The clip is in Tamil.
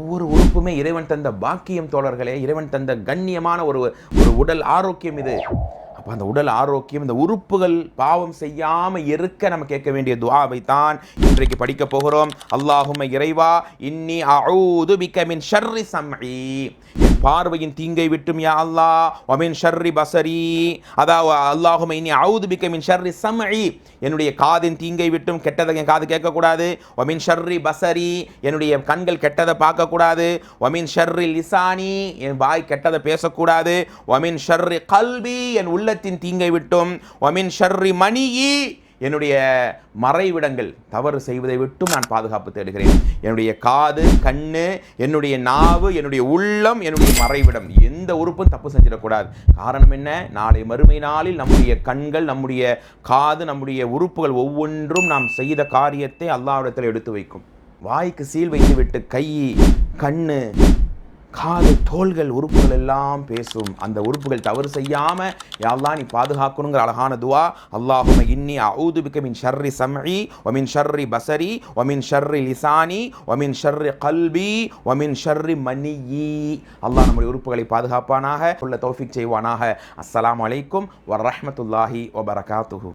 ஒவ்வொரு உறுப்புமே இறைவன் தந்த பாக்கியம் தோழர்களே இறைவன் தந்த கண்ணியமான ஒரு ஒரு உடல் ஆரோக்கியம் இது. அப்போ அந்த உடல் ஆரோக்கியம் இந்த உறுப்புகள் பாவம் செய்யாமல் இருக்க நம்ம கேட்க வேண்டிய துவாவை தான் இன்றைக்கு படிக்க போகிறோம். அல்லாஹும இறைவா இன்னி அவுது மிக்க மின் ஷர்ரி சம்இ. பார்வையின் தீங்கை விட்டும் யா அல்லாஹ். ஒமின் ஷர்ரி பசரி. அதாவது அல்லாஹும் இனி அவுது பிக்க மின் ஷர்ரி சம்இ. என்னுடைய காதின் தீங்கை விட்டும் கெட்டதை என் காது கேட்கக்கூடாது. ஒமின் ஷர்ரி பசரி. என்னுடைய கண்கள் கெட்டதை பார்க்கக்கூடாது. ஒமின் ஷர்ரி லிசானி. என் வாய் கெட்டதை பேசக்கூடாது. ஒமின் ஷர்ரி கல்வி என் உள்ளத்தின் தீங்கை விட்டும். ஒமின் ஷர்ரி மணியி. என்னுடைய மறைவிடங்கள் தவறு செய்வதை விட்டும் நான் பாதுகாப்பு தேடுகிறேன். என்னுடைய காது கண்ணு என்னுடைய நாவு என்னுடைய உள்ளம் என்னுடைய மறைவிடம் எந்த உறுப்பும் தப்பு செஞ்சிடக்கூடாது. காரணம் என்ன? நாளை மறுமை நாளில் நம்முடைய கண்கள் நம்முடைய காது நம்முடைய உறுப்புகள் ஒவ்வொன்றும் நாம் செய்த காரியத்தை அல்லாவிடத்தில் எடுத்து வைக்கும். வாய்க்கு சீல் வைத்துவிட்டு கை கண்ணு காது தோள்கள் உறுப்புகள் எல்லாம் பேசும். அந்த உறுப்புகள் தவறு செய்யாம யாழ்லா நீ பாதுகாக்கணுங்கிற அழகான துவா. அல்லாஹும இன்னி அவுது பிக்க மின் ஷர்ரி சம்இ ஒமின் ஷர்ரி பசரி ஒமின் ஷர்ரி லிசானி ஒமின் ஷர்ரி கல்பி ஒமின் ஷர்ரி மணியி அல்லாஹ் நம்முடைய உறுப்புகளை பாதுகாப்பானாக உள்ள தௌஃபிக் செய்வானாக. அஸ்லாம் அலைக்கும் வரமத்துல்லாஹி வபரகாத்துஹு.